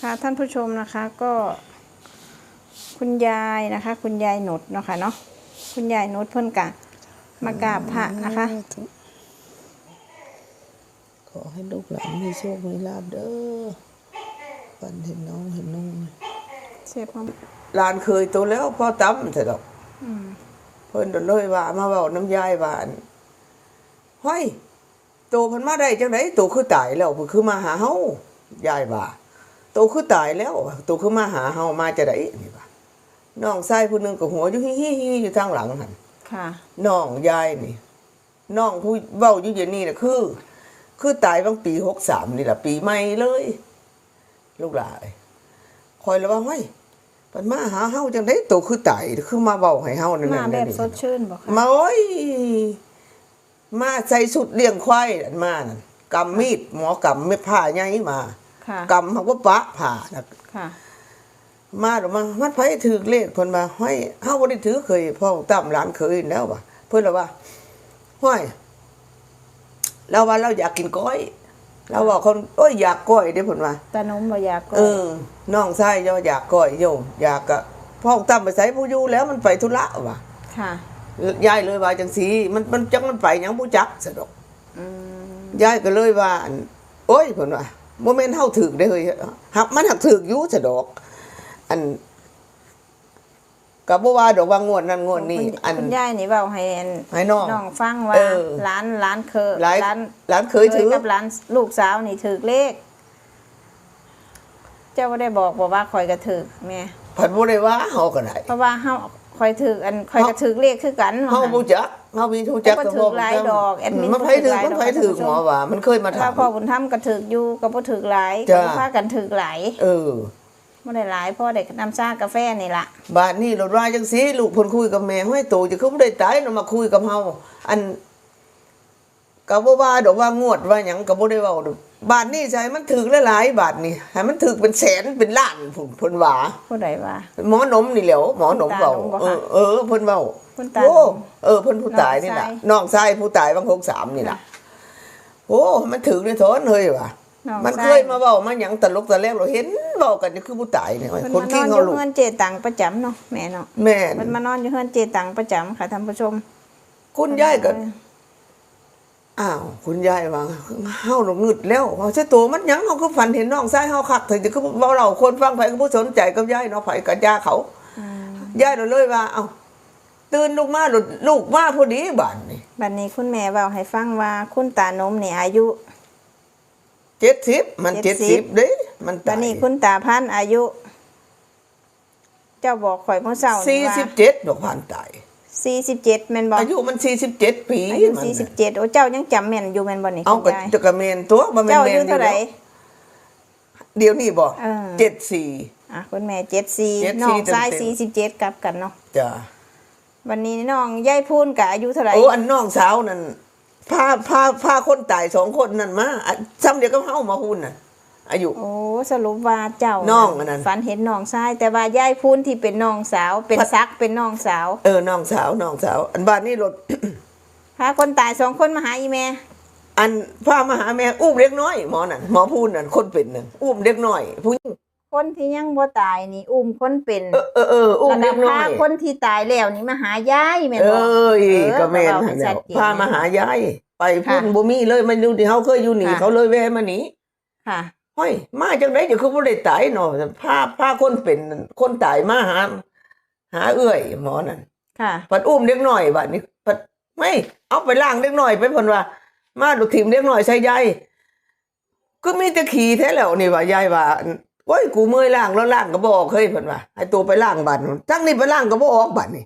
ค่ะท่านผู้ชมนะคะก็ คุณยายนะคะ คุณยายหนุดเนาะค่ะเนาะคุณยายหนุดเพิ่นกะมากราบพระนะคะ ขอให้ลูกหลานมีโชคมีลาบเด้อปันเห็นน้องเห็นนุ่งเสียพร้อมหลานเคยโตแล้วพ่อตั้มเถอะดอกอืมเพิ่นโดนเลยว่ามาเว้าน้ำยายว่าอั่นเฮ้ยโตเพิ่นมาได้จังไดโตคือตายแล้วเพิ่นคือมาหาเฮายายว่า โตคือตายแล้วโตคือมาหาเฮามาจะได้นี่ว่าน้องชายผู้หนึงก็หัวอยู่ฮิฮิฮิอยู่ทางหลังหั่นค่ะน้องยายนี่น้องผู้เว้าอยู่เดี๋ยวนี้น่ะคือ คือตายบางปี63นี่ล่ะปีใหม่เลย ลูกหลานคอยแล้วว่าเฮ้ยมันมาหาเฮาจังไดโตคือตายคือมาเว้าให้เฮานั่นมานั่นแบบนี่สดชื่นบอกค่ะมาโอ้ยมาใส่สุดเลี้ยงควายนั่นมานั่นกำมีดหมอกำไม่ผ่าใหญ่มา ค่ะกำเขาก็ปะผ่านะค่ะมาหรือมามันไผถือเลขเพิ่นมาห้อยเฮาบ่ได้ถือเคยพ่อตั้มหลานเคยแล้วว่ะเพิ่นละว่าห้อยเราว่าเราอยากกินก้อย เราว่าคนโอ้ยอยากก้อยเด้เพิ่นว่าตานมบ่อยากก็เออน้องชายย่ออยากก้อยโยมอยากกะพ่อตั้มไปใส่ผู้อยู่แล้วมันไปธุระว่ะค่ะยายเลยว่าจังสีมันมันจักมันไปหยังผู้จักสะดอกอืมยายก็เลยว่าอั่นโอ้ยเพิ่นว่า บ่แม่นเฮาถึกได้อเฮ้ยหักมันหักถึกอยู่สะดอก อันก็บ่ว่าดอกว่างวดนั้นงวดนี้คุณอันคุณยายนี่เว้าให้อันให้น้องน้องฟังว่าเออร้านร้านเคยหลายร้านหลานเคยถือกับร้านลูกสาวนี่ถือเลข เจ้าบ่ได้บอกบอกว่าคอยกระถือแม่เพิ่นบ่ได้ว่าเฮาก็ได้เพราะว่าเฮา คอยถืออันคอยกระถือเลขคือกันเฮาบ่จักเฮามีผู้จักแต่บ่ถือหลายดอกแอดมินมันไผถึกมันไผถึกหมอว่ามันเคยมาถ้าถามพ่อบุญธรรมก็ถืออยู่ก็บ่ถือหลายจ้ะก็พากันถือหลายเออบ่ได้หลายพ่อได้น้ำชากาแฟนี่ล่ะบาดนี้เราว่าจังซี่ลูกเพิ่นคุยกับแม่ห้อยโตจะคือบ่ได้ตายเนาะมาคุยกับเฮาอัน ก็บ่ว่าดอกว่างวดว่าหยังก็บ่ได้เว้าดอกบาทนี้ใช่มันถึกหลายๆบาทนี่ให้มันถึกเป็นแสนเป็นล้านพุ่นเพิ่นว่าผู้ใดว่า หมอนมนี่แหล้วหมอนมเว้าคุณตาหนมบ่เอคะอเออเพิ่นเว้าคุณตา โอ้หนมเออเพิ่นผู้ตายนี่ล่ะน้น้อองงชาชายยผู้ตายบาง63นี่ล่ะโอ้มันถึกในทนเฮ้ยว่ะน้องมันชาเคยมาเว้ามาหยังตลกตะแลกเราเห็นเว้ากันนี่คือผู้ตายนี่เพิ่นคนมานขี้อนอเงายู่ลูกเฮือนเจตังประจำเนาะแม่เนาะแม่นเพิ่นมานอนอยู่เฮือนเจตังประจำค่ะท่านผู้ชม คุณยายก็ อ้าวคุณยายว่าเฮาหลงงึดแล้วว่าใช่ตัวมันหยังเฮาก็ฝันเห็นน้องชายเฮาคักถึงจะคือเว้าเราคนฟังไผก็บ่สนใจกับยายเนาะไผกับยาเขาอืมยายเราเลยว่า เอ้าตื่นลูกมาหลุดลูกมาพอดีบัดนี่บัดนี้คุณแม่เว้าให้ฟังว่าคุณตานมนี่อายุ70มัน70 70เด้มันบัตาดยนี้คุณตาพันธุ์อายุ เจ้าบอกข่อยเมื่อเช้านี่ว่า47ดอกผ่านตาย 47แม่นบ่อายุมัน47ปีอายุมันน่ะ47โอ้เจ้ายังจำแม่นอยู่แม่นบ่นี่เอาคุณก็ยายจะกระเมนตัวบ่แม่นเจ้าอาแม่ยุนอเท่ายู่ไหร่แล้วเดี๋ยวนี้บ่เออ74อะคุณแม่74 74น้องชายเต็ม47กลับกันเนาะจ้ะวันนี้น้องยายพูนกับอายุเท่าไหร่โอ้อันน้องสาวนั่นพาพาพาคนตายสองคนนั่นมาอะซ้ำเดียวก็เฮามาหุ่นน่ะ อายุ โอ้สรุปว่าเจ้าน้องอันนั้น ฝันเห็นน้องชายแต่ว่ายายพูนที่เป็นน้องสาว เป็นซักเป็นน้องสาวเออน้องสาวน้องสาว อันบ้านนี้รถ พาคนตายสองคนมาหาอีแม่อันพามาหาแม่อุ้มเด็กน้อยหมอนั่นหมอพูนนั่นคนเป็นนั่นอุ้มเด็กน้อยผู้หญิงคนที่ยังบ่ตายนี่ อุ้มคนเป็นเออเออเอออุ้มแล้วเด็ก็กน้อพายคนที่ตายแล้วนี่มาหายายแม่นเอบ่้ยเออก็แม่นเราให้หั่นแล้ชัวดเจนพามาหายายไปพุ่นค่ะบ่มีเลยมาดูที่เฮาเคยอยู่นี่ค่ะเขาเลยแวะมาหนีค่ะ ห้อยมาจังได๋จะคือบ่ได้ตายเนาะพาพาคนเป็นนั่นคนตายมาหา หาเอื้อยหมอนั่นค่ะปัดอุ้มเด็กหน่อยบัดนี้ปัดไม่เอาไปล่างเด็กหน่อยไปเพิ่นว่า มาดูทีมเด็กหน่อยใส่ยายก็มีแต่ขี่แท้แล้วนี่ว่ายายว่าโอ้ยกูเมื่อยล่างแล้วล่างก็บ่ออกเฮ้ยเพิ่นว่าให้ตัวไปล่างบัดจังนี่ไปล่างก็บ่ออกบัดนี่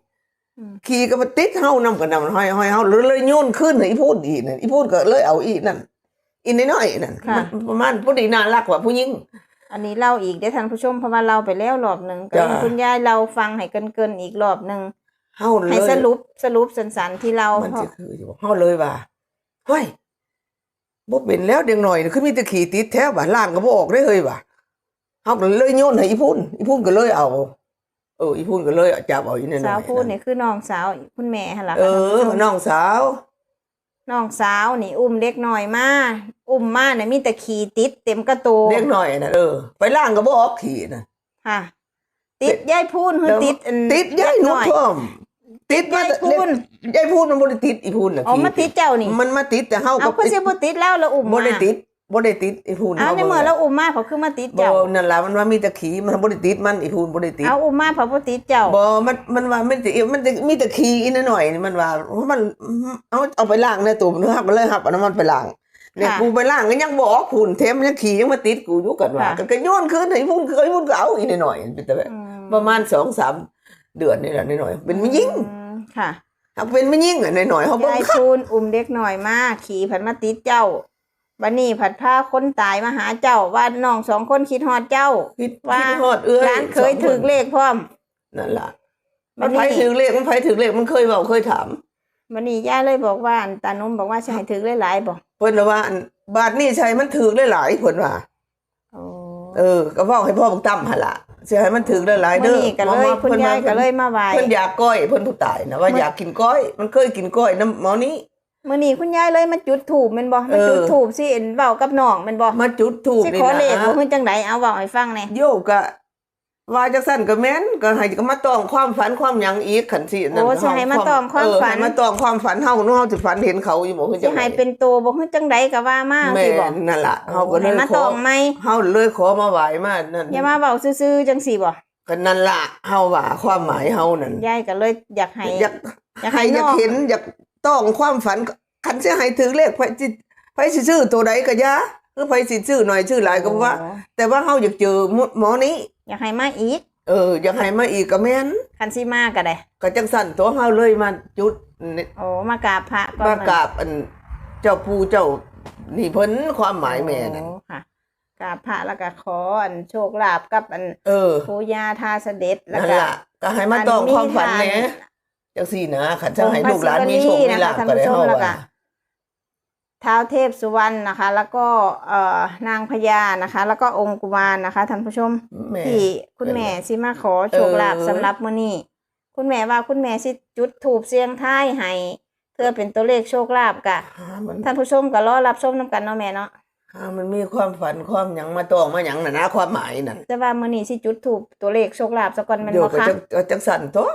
อืมขี่ก็มาติดเฮานำกันนำห้อยห้อยเฮาเลยเลยโยนขึ้นให้อีพูดอีนั่นอีพูดก็เลยเอาอีนั่น อีน้อยๆนั่นค่ะ มันประมาณผู้ดีน่ารักกว่าผู้หญิง อันนี้เล่าอีกได้อท่านผู้ชมเพราะว่าเราไปแล้วรอบหนึ่งก็จ้ะ ให้คุณยายเราฟังให้เกินๆอีกรอบหนึ่งเฮาเลยให้สรุปสรุปสันๆที่เรามันจะคืออยู่เฮาเลยว่าเฮ้ยบ่เป็นแล้วเด็กหน่อยนี่คือมีแต่ขี่ติดแท้ว่าล่างก็บ่ออกได้เฮ้ยว่าเฮาก็เลยโยนให้อีพุ่นอีพุ่นก็เลยเอาเอออีพุ่นก็เลยเอาจับเอาอีนั่นสาวพูดนี่คือน้องสาวคุณแม่หั่นล่ะเอค่ะท่านอผู้ชมน้องสาว น้องสาวนี่อุ้มเด็กน้อยมาอุ้มมาเนี่ยมีแต่ขี่ติดเต็มกระโตเล็กหน่อยน่ะเออ ไปล่างก็บ่ออกขี่น่ะค่ะติดยายพูนคือติดอันติดยายหนุเด็กพร้อมติดมายายพูนยายพูนมันบ่ได้ติดอีพูนน่ะอ๋อขี่มาติดเจ้านี่ มันมาติดแต่เฮาเอาก็ก็สิบ่ติดแล้วแล้วอุ้มบ่มาได้ติด บ่ได้ติดอีพูนเอาในเมื่อแล้วอุ้มมาเขาคือมาติดบ่เจ้านั่นล่ะมันว่ามีแต่ขี่มันบ่ได้ติดมันอีพูนบ่ได้ติดเอาอุ้มมาเพราะบ่ติดเจ้าบ่มันมันว่ามันสิมันจะมีแต่ขี่อีนหน่อยนี่มันว่ามันเอาเอาไปล้างในตู้มันหับมันเลยหับเอาน้ำมันไปล้างเนี่ยค่ะกูไปล้างก็ยังบ่ออกพูนเทมยังขี่ยังมาติดกูอยู่กันว่าค่ะก็ก็โยนคืนให้พูนเคยพูนก็เอาอีนหน่อยเป็นแต่แบบอืมประมาณ2-3เดือนนี่แหละหน่อยๆเป็นไม่ยิ่งอืมค่ะหากเป็นไม่ยิ่งอะหน่อยๆเฮาบ่ยายคักพูนอุ้มเด็กหน่อยมาขี่ผันมาติดเจ้า บัดนี้ผัดพาคนตายมาหาเจ้าว่าน้องสองคนคิดฮอดเจ้าคิดว่าคิดฮอดเอ้ยร้านเคยถือเลขพร้อมนั่นล่ะบัมัดนนี้ไผถือเลขมันไผถือเลขมันเคยเว้าเคยถามวันนี้ย่าเลยบอกว่าอันตานุ่มบอกว่าจะให้ถือหลายๆบอกเพิ่นว่าอันบาทนี้ใช้มันถือหลายๆเพิ่นว่าโอ้เออก็เว้าให้พ่อบักตั้มหั่นล่ะสิให้มันถึงหลายๆวัเด้นอนี้ก็เลยคุณยายก็เลยมาไหวเพิ่นอยากก้อยเพิ่นผู้ตายนะว่าอยากกินก้อย มันเคยกินก้อยน้ำหมอนี้ มื่อนี้คุณยายเลยมาจุดถูบแมันบอกมาจุดเออถูบสิเอ็นเบากับน้องแมันบอกมาจุดธูปสินี่ขอเลขนะบ่ฮู้จังไดเอาเว้าให้ฟังแหน่โยกก็ว่าจังซั่นก็แม่นก็ให้ก็มาต้องความฝันความหยังอีกขันสินั่นโอ้สิให้มาตองความเออฝันให้มาต้องความฝันเฮาเนาะเฮาสิฝันเห็นเขาอยู่บ่คือสิจังไดให้เป็นโตบ่ฮู้จังไดก็ว่ามาแม่สิบอกนนั่นล่ะเฮาก็เลให้ยมาขตอองไหมเฮาเลยขอมาไหว้มานั่นอย่ามาเว้าซื่อๆจังสี่บ่ก็นั่นล่ะเฮาว่าความหมายเฮานั่นยายก็เลยอยากให้อยากอยากให้ให้อยากน้องเห็นอยาก ต้องความฝันคันสิให้ถึงเลขไผสิไผสิซื้อตัวใดก็อยาคือไผสิซื้อหน่อยซื้อหลายก็บ่ว่าโอ้แต่ว่าเฮาอยากเจอหมอนี้ อยากให้มาอีกเอออยากให้มาอีกก็แม่นคันสิมาก็ได้ก็จังสั่นตัวเฮาเลยมาจุดนี่โอ้มากราบพระก่อนมากราบอันเจ้าปู่เจ้านี่เพิ่นความหมายแม่นั่น โอ้ค่ะกราบพระแล้วก็ขออันโชคลาภกับอันเออ ปู่ย่าทาเสด็จแล้วนั่นก็ ล่ะก็ให้มาต้องความฝันแหน่ จังซี่นะคันจะให้ลูกหลานมีโชคมีลาภก็ได้เฮาว่าท้าวเทพสุวรรณนะคะ แล้วก็เอ่อนางพญานะคะ แล้วก็องค์กุมารนะคะท่านผู้ชมแม่ที่คุณแม่สิมาขอโชคลาภเออสำหรับมื้อนี้คุณแม่ว่าคุณแม่สิจุดถูปเสียงท้ายให้เพื่อเป็นตัวเลขโชคลาภกะหามันท่านผู้ชมก็รอรับชมนํกันเนาะแม่เนาะหามันมีความฝันความหยังมาต้องมาหยังน่ะนะความหมายนั่นแต่ว่ามื้อนี้สิจุดถูปตัวเลขโชคลาภซะก่อนแม่นโยบ่กก็คะจังก็จังสั่นตัว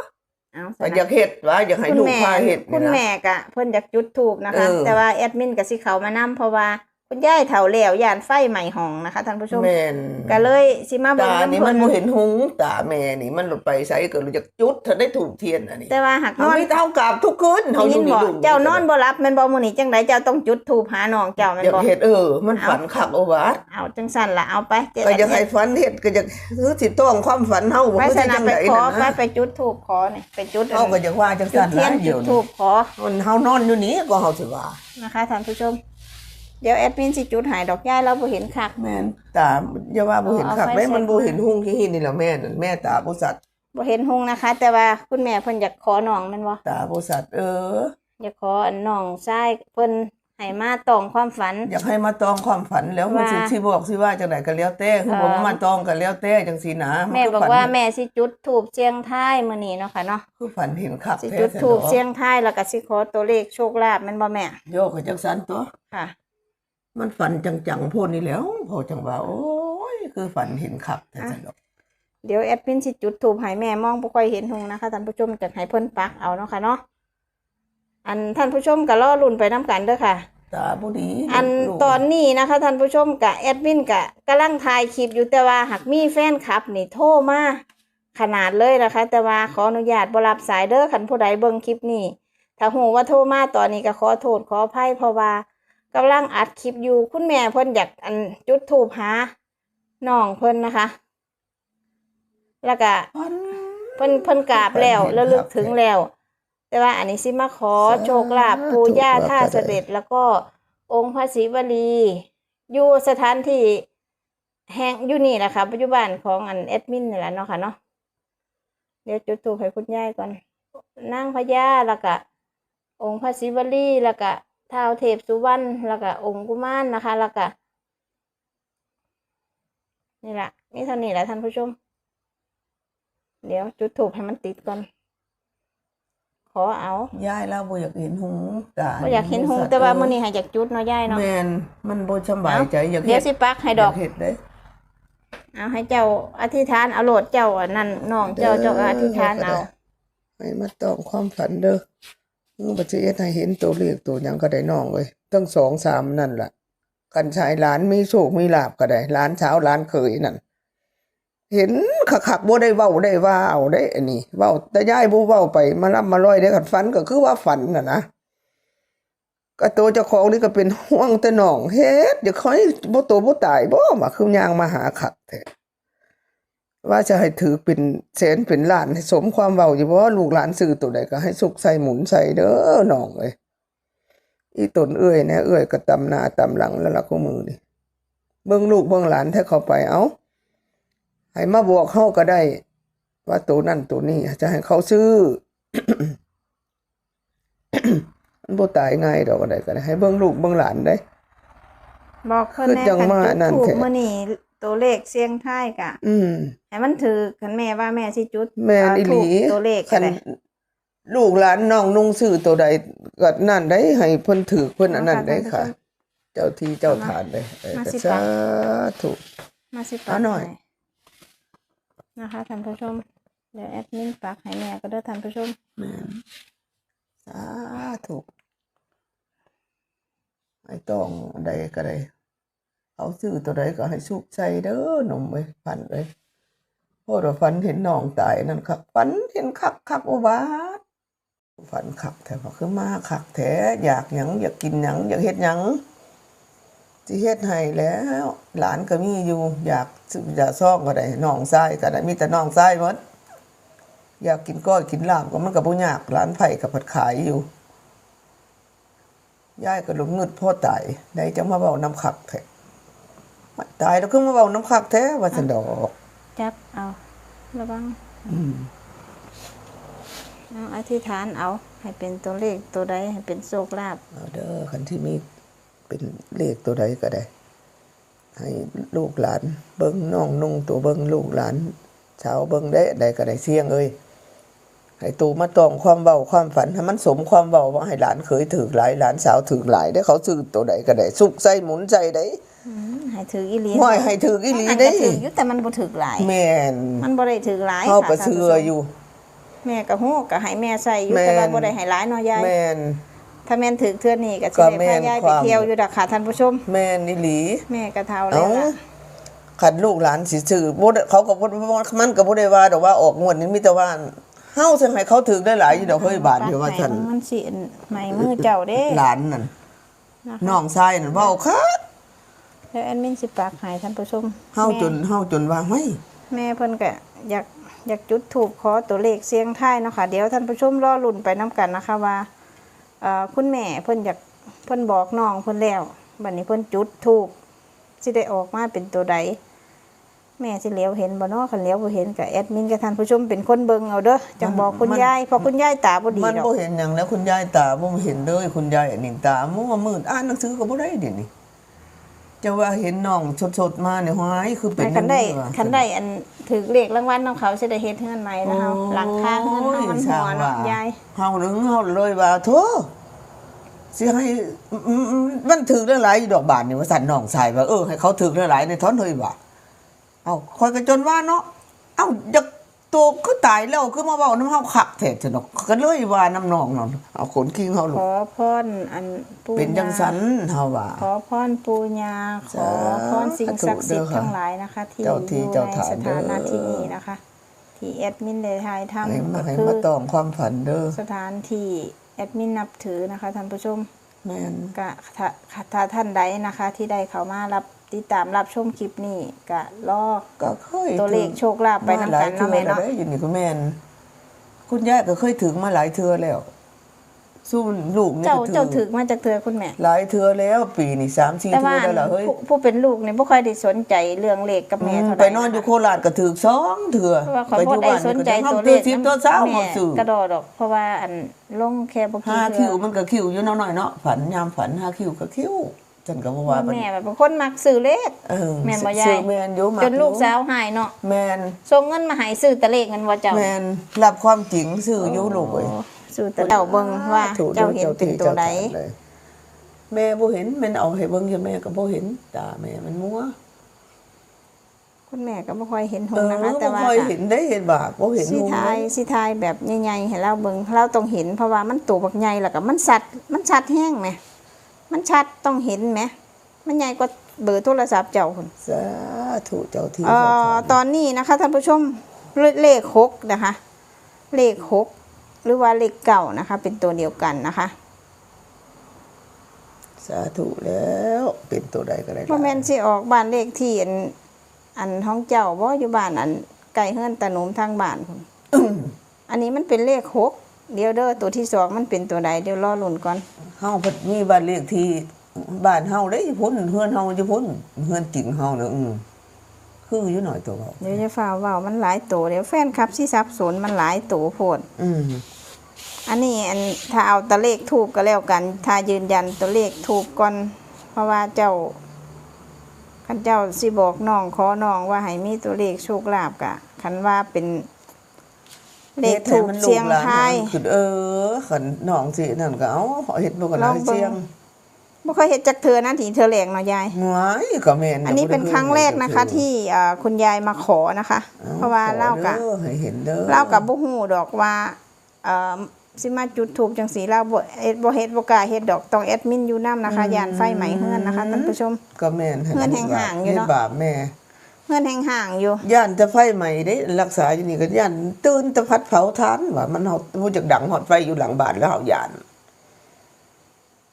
เอาก็อยากเฮ็ดว่าอยากให้คุณลูกแม่พาเฮ็ดคุนี่ณนะ แม่ก็เพิ่นอยากจุดถูปนะคะ เออ แต่ว่าแอดมินก็สิเข้ามานํเพราะว่า คุณยายเฒ่าแล้วย่านไฟไหม้ห้องนะคะท่านผู้ชมแม่นก็เลยสิมาเบิ่งตาน้ำนี่เพิ่มันนบ่เห็นหงส์ตาแม่นี่มันหลุดไปไสก็รู้จักจุดถ้าได้ถูกเทียนอันนี้แต่ว่าหักนเฮาอนมีเท่ากราบทุกคืนเฮาอยิยู่นนี่บ่ลูกเจ้านอนบ่รับแม่นบ่มื้อนี้จังไดเจ้าต้องจุดธูปหาน้องเจ้าแม่นอยากบ่ เฮ็ดเออ มันเอา ฝันคักเอาว่าเอาจังสั่นล่ะเอาไปเจ็ดก็อยากให้ฝันเฮ็ดก็อยากคือสิต้องความฝันเฮาบ่ไปคือสสินาจังไปไดขอนั่นไปนะไปจุดธูปขอนี่ไปจุดเฮาก็อยากว่าจังจุดซั่นเทียนะนเดี๋จุยวดนี้ธูปขอ มันเฮานอนอยู่นี่ก็เฮาสิว่านะคะท่านผู้ชม เดี๋ยวแอดมินสิจุดหายดอกย่ายเราบ่เห็นคัก แม่นตาอย่าว่าบ่เห็นเอาคักไฟเด้ใส่มันบ่เห็นหุ่งที่หินนี่ล่ะแม่นั่นแม่ตาบ่สัตว์บ่เห็นหงนะคะ แต่ว่าคุณแม่เพิ่นอยากขอน้องแม่นบ่ตาบ่สัตว์เออ อยากขออันน้องชายเพิ่นให้มาตองความฝัน อยากให้มาตองความฝันแล้วมันสิว่าสิบอกสิว่าจังไดก็แล้วแต่คือเออผมมาตองก็แล้วแต่จังซี่นะนแม่คืบอกฝันว่าแม่สิจุดธูปเสียงท้ายมื้อนี้เนาะค่ะเนาะคือฝันเห็นคักสิแท้จุดแท้ธูปนาะเสียงท้ายแล้วก็สิขอตัวเลขโชคลาภแม่นบ่แม่โยกก็จังสันตัวค่ะ มันฝันจังๆโพดนี่แหล้วพอจังว่า โอ้ย คือฝันเห็นคักแต่สนุกเดี๋ยวแอดมินสิจุดถูปให้แม่มองบ่ค่อยเห็นหงนะคะท่านผู้ชมจะให้เพิ่นปักเอาเนาะค่ะเนาะอันท่านผู้ชมก็รอลุ้นไปน้กันเด้อค่ะ ตาบ่ดีอันลูกตอนนี้นะคะท่านผู้ชมกับแอดมินกะกำลังถ่ายคลิปอยู่แต่ว่าหากมีแฟนคลับนี่โทรมาขนาดเลยนะคะ แต่ว่าขออนุญาตบ่รับสายเด้อคันผู้ใดเบิ่งคลิปนี้ถ้าหูว่าโทรมาตอนนี้ก็ขอโทษขออภัยเพราะว่า กำลังอัดคลิปอยู่คุณแม่เพิ่นอยากอันจุดถูปหาน้องเพิ่นนะคะ แล้วก็ฝันเพิ่นเพิ่นกราบแล้วแล้วลึกถึงแล้ว แต่ว่าอันนี้สิมาขอโชคลาภปู่ย่าท่าเสด็จแล้วก็องค์พระศรีวลี อยู่สถานที่แห่งอยู่นี่แหละค่ะปัจจุบันของอันแอดมินนี่แหละเนาะค่ะเนาะเดี๋ยวจุดธูปให้คุณยายก่อนนางพญาแล้วก็องค์พระศิวลีแล้วก็ ท้าวเทพสุวรรณแล้วก็องค์กุมารนะคะ แล้วก็นี่แหละนี่เท่านี้แหละท่านผู้ชม เดี๋ยวจุดถูกให้มันติดก่อน ขอเอายายเราบ่อยากเห็นหงตาบ่อยากเห็นหงส์แต่ว่ามื้อนี้ให้อยากจุดเนาะยายเนาะแม่นมันบ่สำบายใจอยากเดี๋เฮ็ยวดสิปักให้ดอกยาเฮ็ดเด้เอาให้เจ้าอธิษฐานเอาโลดเจ้าอันนั่นน้องเจ้าเจ้าก็อธิษฐานเอาให้มาตองความฝันเด้อมึง บ่สิเฮ็ดให้เห็นตัวเลขตัวยังก็ได้น้องเอ้ยตั้งสองสามนั่นแหละกันชายหลานมีโชคมีลาภก็ได้หลานเช้าวหลานเคยนั่นเห็นคักๆบ่ได้เว้าได้ว่าเอาได้อันนี้เว้าแต่ย้ายบ่เว้าไปมารับมาลอยได้กันฝันก็คือว่าฝันน่ะนะก็ตัวเจ้าของนี่ก็เป็นห่วงแต่น้องเฮ็ดเดี๋ยวคอยบ่โตบ่ตายบ่มาคือยางมาหาคักแท้ ว่าจะให้ถือเป็นแสนเป็นล้านให้สมความเว้าอยู่บ่ลูกหลานซื้อตัวใดก็ให้สุกใส่หมุนใส่เด้อน้องเอ้ยอีตนเอ้ยนะเอ้ยก็ตำหน้าตำหลังแล้วล่ะกูมือนี่เบิ่งลูกเบิ่งหลานถ้าเขาไปเอ้าให้มาบอกเขาก็ได้ ว่าตัวนั่นตัวนี้จะให้เขาซื้อมันบ่ตายง่ายดอกก็ได้ก็ได้ให้เบิ่งลูกเบิ่งหลานได้บอกเพิ่นคือแน่จังคันมาจุดนั่นถูแท้กมื้อนี้ ตัวเลขเสียงท้ายกะอืมให้มันถือคันแม่ว่าแม่สิจุดแม่นาอีหลีถูกตัวเลขคัก็นได้ลูกหลานน้องนุ่งซื้อตัวใดก็นั่นได้ให้เพิ่นถือเพิ่นอันนั้นได้ค่ะ เจ้าที่เจ้าทานได้เออมาก็สิ สาปะธุ มาสิปัเอากหน่อย ให้นะคะท่านผู้ชม เดี๋ยวแอดมินปักให้แม่ก็เด้อท่านผู้ชม แม่นสาธุไอ้ต้องใดก็ได้ เอาซื้อตัวใดก็ให้สุกใจเด้อหนุ่มเอ้ยฝันเลยพราะว่าฝันเห็นน้องตายนั่นครับฝันเห็นคักคักอุบาทฝันคักแท้พอคือมาคักแท้อยากหยังอยากกินหยังอยากเฮ็ดหยังสิเฮ็ดให้แล้ว หลานก็มีอยู่ อยากอยากซ่องก็ได้น้องชายก็ได้มีแต่น้องชายหมดอยากกินก้อยกินลาบก็มันก็บ่ยากร้านไผ่ก็ผัดขายอยู่ยายก็หลงเงึดพ่อตายได้จะมาเว้าน้ำคักแท้ ตายแล้วคือมาเว้าน้ำคักแท้ว่าสันดอกจับเอาระวังอืมเอาอธิษฐานเอา ให้เป็นตัวเลขตัวใดให้เป็นโชคลาภเอาเด้อคันที่มีเป็นเลขตัวใดก็ได้ ให้ลูกหลาน เบิ้งน้องนุ่งตัวเบิ้งลูกหลานชาวเบิ้งได้ใดก็ได้เสียงเอ้ยให้ตูมาตองความเบาความฝันให้มันสมความเบาว่าให้หลานเคยถือหลายหลานสาวถือหลายได้เขาซื้อตัวใดก็ได้สุกใจหมุนใจได้อืม ให้ถืออีหลีห้อยให้ถืออีหลีอันได้ก็ถืออยู่แต่มันบ่ถือหลายแม่นมันบ่ได้ถือหลายเฮาค่ะก็ท่านเชื่ผู้อชมอยู่ แม่ก็ฮู้ก็ให้แม่ใส่อยู่แม่นแต่ว่าบ่ได้ให้หลายเนาะยายแม่นถ้าแม่นถือเทื่อนี้ก็สิก็ได้แม่พานยายคไปวามเที่ยวอยู่ดอกค่ะท่านผู้ชม แม่นอีหลี แม่ก็เฒ่าแล้เอ้าวล่ะขันลูกหลานสิซื้อบ่ได้เขาก็บ่มันก็บ่ได้ว่าดอกว่าออกงวดนี้มีแต่ว่าเฮาสิให้เขาถึกได้หลายอยู่ดอกเฮ้ยบาทเดียวว่าฉันมันสิไหมมือเจ้าเด้หลานนั่นนะคะน้องชายนั่นเว้าคัก แล้วแอดมินสิปักให้ท่านผู้ชมเฮาจนเฮาจนว่าเฮ้ยแม่เพิ่นก็อยากอยากจุดถูกขอตัวเลขเสียงท้ายเนาะค่ะเดี๋ยวท่านผู้ชมรอลุ้นไปน้กันนะคะว่าเอ่อคุณแม่เพิ่นอยากเพิ่นบอกน้องเพิ่นแล้วบัดนี้เพิ่นจุดถูกสิได้ออกมาเป็นตัวใดแม่สิเหลียวเห็นบ่เนาะคันเหลียวบ่เห็นก็แอดมินกับท่านผู้ชมเป็นคนเบิ่งเอาเด้อจังบอกคุณยายเพราะคุณยายตาบ่ดีมันดอกบ่เห็นหยังแล้วคุณยายตาบ่เห็นเลยคุณยายอันนี้ตามัวมืดอ่านหนังสือก็บ่ได้เดี๋ยวนี้ จะว่าเห็นน้องสดๆมาเนี่ยหายคือเป็นคันได้อย่างว่ะคันได้อันถือเลขรางวัลของเขาสิได้เฮ็ดเฮือนใหม่นะเฮาหลังคาเฮือนเฮามันหัวเนาะยายเฮาถึงเฮาเลยว่าโธ่สิให้อืมมันถึกได้หลายอยู่ดอกบาทนี่ว่าสั่นน้องชายว่าเออให้เขาถึกได้หลายในท้อนเฮยว่าเอ้าคอยก็จนว่าเนาะเอ้าอยากโตคือตายแล้วคือมาเว้าน้ำเฮาคักแท้จังเนาะก็เลยว่าน้ำน้องนั่นเอาขนคิงเฮาลูขกอพรอันปูเป็นจังสันญาเฮาว่า ขอพรปูญาขอพรสิ่งศักดิ์สิทธิ์ทั้งหลายนะคะ ที่เจ้าที่อยู่เจ้าในทางสถานะเด้อ ที่นี้นะคะ ที่แอดมินได้ทายให้ทำมาก็ให้คือมาต้องความฝันเด้อสถานที่แอดมินนับถือนะคะท่านผู้ชม แม่น ก็ถ้าถ้าท่านใดนะคะที่ได้เข้ามารับ ติดตามรับชมคลิปนี้ก็รอก็เคยตัวเลขโชคลาภไปนำกันเนาะแม่เนาะหลยทื่อแล้วด้อยู่นี่คุณแม่นคุณยายก็เคยถึงมาหลายเทื่อแล้วสู้ลูกนี่เจ้าก็เจ้าถือมาจากเธอคุณแม่ หลายเทื่อแล้วปีนี่สามสี่แต่เทื่ว่าอได้แล้วเฮ้ยผู้ผู้เป็นลูกเนี่ยไม่ค่อยได้สนใจเรื่องเลขกับแม่อืมเท่าไหร่ไปนอนอยู่โคราชก็ถือสองเทื่อเพราะว่าขอยบ่ได้สนใจตัวเลขสิบตัวเช้าแม่เขาซื้อกระโดดดอกเพราะว่าอันลงแค่บ่กี่ห้าเทื่คิวมันก็คิวอยู่น้อยๆเนาะฝันยามฝันห้าคิวก็คิว ฉันก็บ่ว่าปานแม่แบบเป็นคนมักซื้อเลข เออแม่นบ่ยาย ซื้อแม่นอยู่มัจนลูกสาวหายเนาะแม่นส่งเงินมาให้ซื้อแต่เลขเงินว่าเจ้าแม่นรับความจริงซื้ออยู่ลูกเอ้ยสู่แต่เจ้าเบิ่งว่าเจ้าเห็นเป็นตัวใดจ้าเลยแม่บ่เห็นมันเอาให้เบิ่งอยู่แม่ก็บ่เห็นตาแม่มันมัวคุณแม่ก็บ่ค่อยเห็นหเองอนะคะแต่บ่ว่าค่อยก็เห็นได้เห็นบาปบ่เห็นสิหงทายสิทายแบบใหญ่ๆให้เราเบิ่งเราต้องเห็นเพราะว่ามันตัวบักใหญ่แล้วก็มันชัดมันชัดแห้งไหม มันชัดต้องเห็นไหมมันใหญ่กว่าเบอร์โทรศัพท์เจ้าคุณสาธุเจ้าที่เอ่เจ้าอทางตอนนี้นะคะท่านผู้ชมเลเลขหกนะคะ เลขหกหรือว่าเลขเก่านะคะ เป็นตัวเดียวกันนะคะ สาธุแล้วเป็นตัวใดก็ได้พ่อแม่นสิออกบ้านเลขที่อันอันห้องเจ้าบ่อยู่บ้านอันไก่เฮือนตะหนุมทางบ้านพุ่นอันนี้มันเป็นเลขหก เดี๋ยวเด้อตัวที่สองมันเป็นตัวใดเดี๋ยวรอลุ้นก่อนเฮาเพิ่นมีบ้านเลขที่บ้านเฮาเด้อยู่พุ่นเฮือนเฮาอยู่พุ่นเฮือนจริงเฮาน่ะอือคืออยู่หน่อยตัวเฮาเดี๋ยวจะฝ่าเว่ามันหลายตัวเดี๋ยวแฟนคลับสิสับสนมันหลายตัวโพดอืมอันนี้อันถ้าเอาตัวเลขทูบก็แล้วกัน ถ้ายืนยันตัวเลขทูบก่อน เพราะว่าเจ้าคันเจ้าสิบอกน้องขอน้องว่าให้มีตัวเลขโชคลาภกะคันว่าเป็น เลขถูกเสียงทายคือเออขันน้องสินั่นก็เอาเฮ็ดบ่กันลองเบิ่งเสียงบ่เคยเห็นจักเธอนะทีเธอแหลกเนาะยายหวยก็แม่นอันนี้เป็นครั้งแรกนะคะ ที่อ่าคุณยายมาขอนะคะ เพราะว่าเล่ากะขอด้อให้เห็นเด้อเล่ากับบ่ฮู้ดอกว่าเอ่อสิมาจุดถูกจังสีเล่าบ่เอ็ดบ่เฮ็ดบ่กล้าเฮ็ดดอกต้องแอดมินอยู่นํนะคะยานไฟไหม้เฮือนนะคะท่านผู้ชมก็แม่นให้เงินแห่งๆอยู่เนาะฮ็ดบาปแม่ เฮือนแห่างๆอยู่ย่านจะไฟใหม่ได้รักษาอยู่นี่ก็ย่านตื่นตะพัดเผาทานว่ามันเฮาบ่จักดังฮอดไฟอยู่หลังบ้านแล้วเฮาย่าน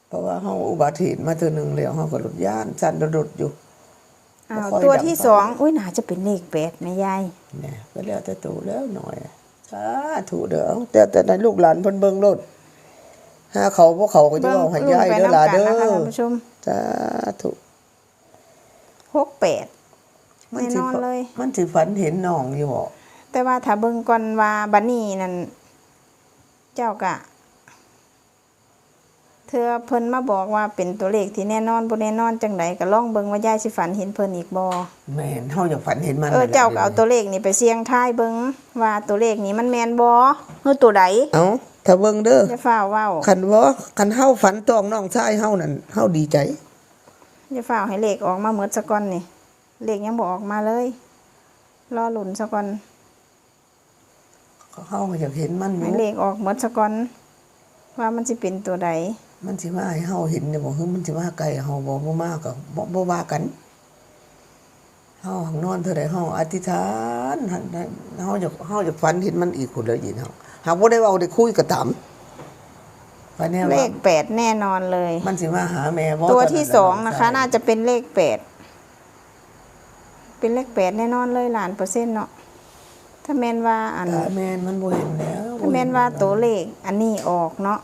เพราะว่าเฮาอุบัติเหตุมาเทื่อหนึงแล้วเฮาก็รถย่านสั่นรถอยู่อ้าวบ่ค่อยตัวดังที่ปานสองใดอุ้ยน่าจะเป็นเลขแปดแม่ยายเนี่ยก็แล้วแต่ตูแล้วหน่อยสาธุเด้อแต่แต่ในลูกหลานเพิ่นเบิ่งรถหาเขาพวกเขาก็จะเบิ่งเอาให้ลุ้นยายไปเด้อนํล่ะกันเด้อนะคะท่านผู้ชมสาธุ68มัแน่ สินอนเลย มันสิฝันเห็นน้องอยู่บ่แต่ว่าถ้าเบิ่งก่อนว่าบัดนี้นั่นเจ้ากะเธอเพิ่นมาบอกว่าเป็นตัวเลขที่แน่นอนบ่แน่นอนจังไดก็ลองเบิ่งว่ายายสิฝันเห็นเพิ่นอีกบ่แม่นเฮาอยากฝันเห็นมันเออนั่นแหละเจ้าก็เอาตัวเลขนี่ไปเสี่ยงทายเบิ่งว่าตัวเลขนี้มันแม่นบ่เฮาตัวใดเอาถ้าเบิ่งเด้ออย่าฟ้าวเว้าคันบ่คันเฮาฝันตองน้องชายเฮานั่นเฮาดีใจอย่าฟ้าวให้เลขออกมาหมดซะก่อนนี่ เลขยังบ่ออกมาเลย รอลุ้นซะก่อนเฮาอยากเห็นมันอให้ยู่เลขออกหมดซะก่อนว่ามันสิเป็นตัวใดมันสิมาให้เฮาเห็นเนี่ยบ่คือมันสิมาไกลเฮาบ่บ่มาก็บ่บ่ว่ากันเฮาหังนอนเท่าใดเฮาอธิษฐานหันเฮาอยากเฮาอยากฝันเห็นมันอีกคนแล้วยินเฮาหากบ่ได้เว้าได้คุยก็ตามฝันแน่เลว่าขแปดแน่นอนเลย มันสิมาหาแม่บ่ตัวตนที่นั้นสองงนะคะชยน่าจะเป็นเลขแปด เป็นเลขแปดแน่นอนเลยล้านเปอร์เซ็นต์เนาะถ้าแม่นว่าอันตาแม่นมันบ่เห็นแล้วถ้าแม่นว่าตัวเลขอันนี้ออกเนาะ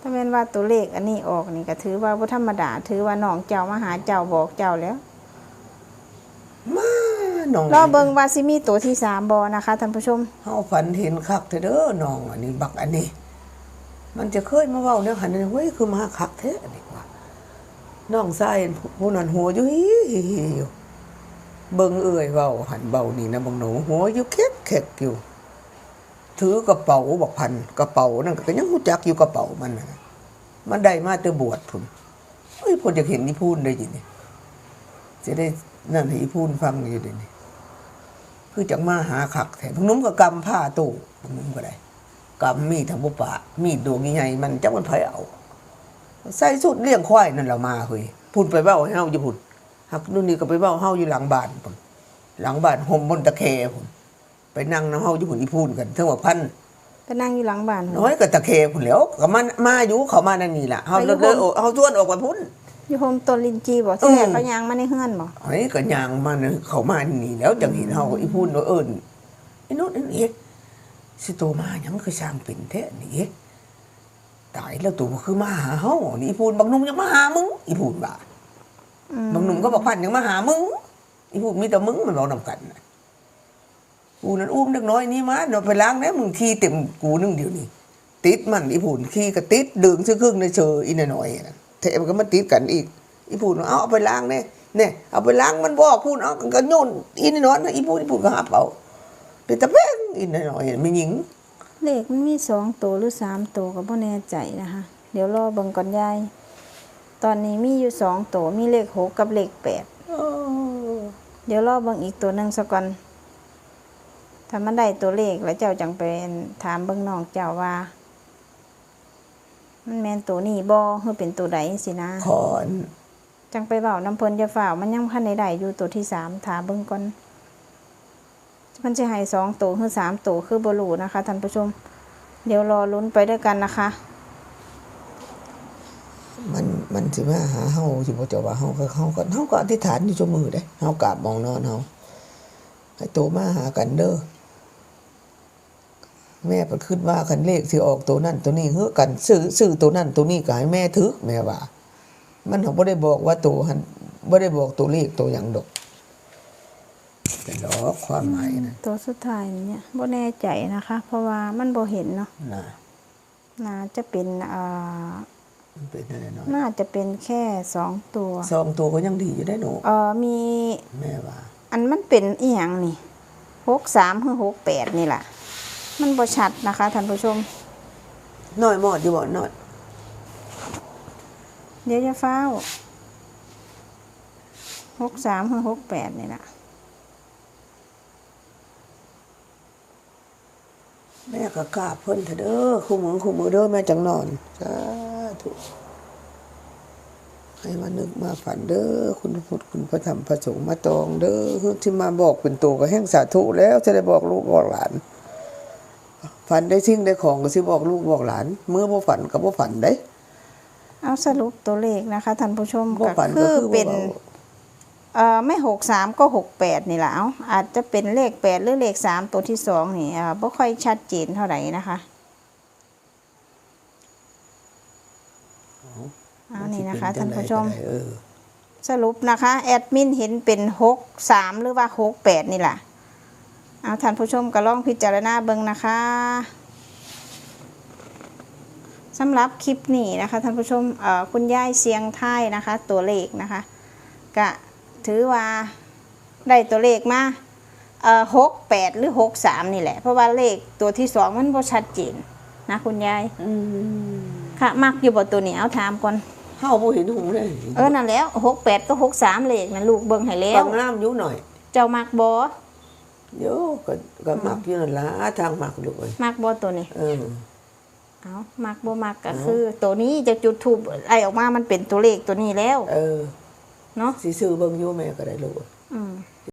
ถ้าแม่นว่าตัวเลขอันนี้ออกนี่ก็ถือว่าบ่ธรรมดา ถือว่าน้องเจ้ามาหาเจ้าบอกเจ้าแล้วมาน้องรอเบิ่งว่าสิมีตัวที่สามบอนะคะท่านผู้ชมเฮาฝันเห็นคักเถอะเด้อน้องอันนี้บักอันนี้ มันจะเคยมาเว้าเนี่ยหันเฮ้ยคือมาคักแท้อันนี้ว่าน้องชายผู้นั้นหัวอยู่ฮิฮิอยู่ เบิ่งเอ่ยเว้าหันเบานี่นะบังหนูหัวอยู่แคกแคกอยู่ ถือกระเป๋าบอกพันกระเป๋านั่นก็ยังรู้จักอยู่กระเป๋ามันนะมันได้มาแต่บวชพุ่นเฮ้ยพุ่นอยากเห็นอีพูนได้ยินนี่จะได้นั่นให้พูนฟังอยู่เดี๋ยวนี้คือจังมาหาขักแถมพวกนุ่มก็กำผ้าตู้พวกนุ่มก็ได้กำมีดทางบุปะ มีดดวงใหญ่มันจักมันไผเอา ใส่สุดเลี้ยงควายนั่นเรามาเฮ้ยพุ่นไปเบ้าให้เฮาอยู่พุ่น หักนู่นนี่ก็ไปเบ้าเฮาอยู่หลังบ้านพุ่นหลังบ้านห่มบนตะแคพุ่นไปนั่งน้ำเฮาอยู่พุ่นอีพูนกันเท่าว่าพันไปนั่งอยู่หลังบ้านน้อยก็ตะแคพุ่นแหล้วก็มันมาอยู่เขามานั่นนี่ล่ะเฮาไปอยู่เดินบนเฮาชวนออกไปพุ่นอยู่โฮมต้นลินจีบ่ที่แรกอืมเขายางมาในเฮือนบ่เฮ้ยก็ย่างมาเนี่ยเขามานี่แล้วจังเห็นเฮาอีพูนว่าเอิ้นไอ้โนู้นไอ้นี่สิโตมาหยังคือสร้างเป็นแท้นี่เอ๊ะตายแล้วตัวมันคือมาหาเฮานี่อีพูนบางหนุ่มยังมาหามึงอีพูนบ่าอืม บางหนุ่มก็บอกพันยังมาหามึงอีพูนมีแต่มึงมันเว้านำกันน่ะกูนั้นอุ้มเด็กน้อยนี่มาเดี๋ยวไปล้างแน่มึงขี้เต็มกูนึงเดียวนี่ติดมันอีพูนขี้ก็ติดดึงซื้อครึ่งในเชออีน้อยๆนั่นแถมก็มาติดกันอีกอีพูนว่าเอาเอาไปล้างแน่เนี่ยเอาไปล้างมันบอกพูนเอาก็โยนอีน้อยๆนะอีพูนอีพูนก็หับเอาเป็นตะแป้งอีน้อยๆไม่หญิงเลขมันมีสองตัวหรือสามตัวก็บ่แน่ใจนะคะเดี๋ยวรอเบิ่งก่อนยาย ตอนนี้มีอยู่สองตัวมีเลขหกกับเลขแปดโอ้เดี๋ยวรอเบิ่งอีกตัวหนึ่งซะก่อนถ้ามันได้ตัวเลขแล้วเจ้าจังไปถามเบิ่งน้องเจ้าว่า มันแม่นตัวนี้บ่หรือเป็นตัวใดสินะขอนจังไปเว้าน้ำเพิ่นจะฝ่าวมันยังพันในได้อยู่ตัวที่สามถามเบิ่งก่อนมันจะให้สองตัวหรือสามตัวคือบ่รู้นะคะท่านผู้ชม เดี๋ยวรอลุ้นไปด้วยกันนะคะ มัน มันสิมาหาเฮาสิบ่เจะว่าเฮาก็เฮาก็เฮาก็อธิษฐานอยู่ชั่วมือเด้เฮากราบมองนอนเฮาให้โตมาหากันเด้อแม่เพิ่นคิดว่าคันเลขสิออกตัวนั้นตัวนี้เฮือกันซื้อซื้อตัวนั้นตัวนี้ก็ให้แม่ถึกแม่ว่ามันเขาบ่ได้บอกว่าตัวหันบ่ได้บอกตัวเลขตัวหยังดอกแต่ดอกความหมายนะตัวสุดท้ายเนี่ยบ่แน่ใจนะคะ เพราะว่ามันบ่เห็นเนาะน่ะน่าจะเป็นอ่า มันเป็นแน่นอนน่าจะเป็นแค่สองตัวสองตัวก็ยังดีอยู่ได้หนูเอ่อมี แม่ว่า อันมันเป็นอีหยังนี่หกสามหรือหกแปดนี่แหละมันบ่ชัดนะคะท่านผู้ชมน้อยหมอดอยู่บ่น้อยเดี๋ยวจะเฝ้าหกสามหรือหกแปดนี่แหละแม่ก็กราบเพิ่นเถอะเด้อคู่มือคู่มือเด้อแม่จังนอนสา ธุให้มานึกมาฝันเด้อคุณพุทธคุณพระธรรมพระสงฆ์มาตองเด้อที่มาบอกเป็นตัวก็แห่งสาธุแล้วจะได้บอกลูกบอกหลาน ฝันได้สิ่งได้ของก็สิบอกลูกบอกหลาน เมื่อบ่ฝันก็บ่ฝันได้ เอาสรุปตัวเลขนะคะท่านผู้ชมบ่ก็ฝันก็คือคือบ่เป็นเว้าเอ่อไม่หกสามก็หกแปดนี่แหละเอาอาจจะเป็นเลขแปดหรือเลขสามตัวที่สองนี่อ่าบ่ค่อยชัดเจนเท่าไหร่นะคะ เอานี่นะคะ ท่านผู้ชมเออสรุปนะคะ แอดมินเห็นเป็นหกสามหรือว่าหกแปดนี่แหละเอาท่านผู้ชมก็ลองพิจารณาเบิ่งนะคะสำหรับคลิปนี้นะคะ ท่านผู้ชมเอ่อคุณยายเสียงไทายนะคะ ตัวเลขนะคะก็ถือว่าได้ตัวเลขมาเอ่อหกแปดหรือหกสามนี่แหละ เพราะว่าเลขตัวที่สองมันบ่ชัดเจนนะคุณยายอืมค่ะมักอยู่บ่ตัวนี้เอาถามก่อน เฮาบ่เห็นหูเลยเออนั่นแล้วหกแปดก็หกสามเลขนั่นลูกเบิ่งให้แล้ฟัวงน้ำอยู่หน่อย เจ้ามักบอโยก็ก็มักอยู่นั่นล่ะทางมักลูกเอ้ยมักบอตัวนี้เออเอามักบ่มักก็คือ ตัวนี้จะจุดทูบไอออกมามันเป็นตัวเลขตัวนี้แล้ว เออเนาะสิซื้อเบิ่งอยู่แม่ก็ได้ลูกอืม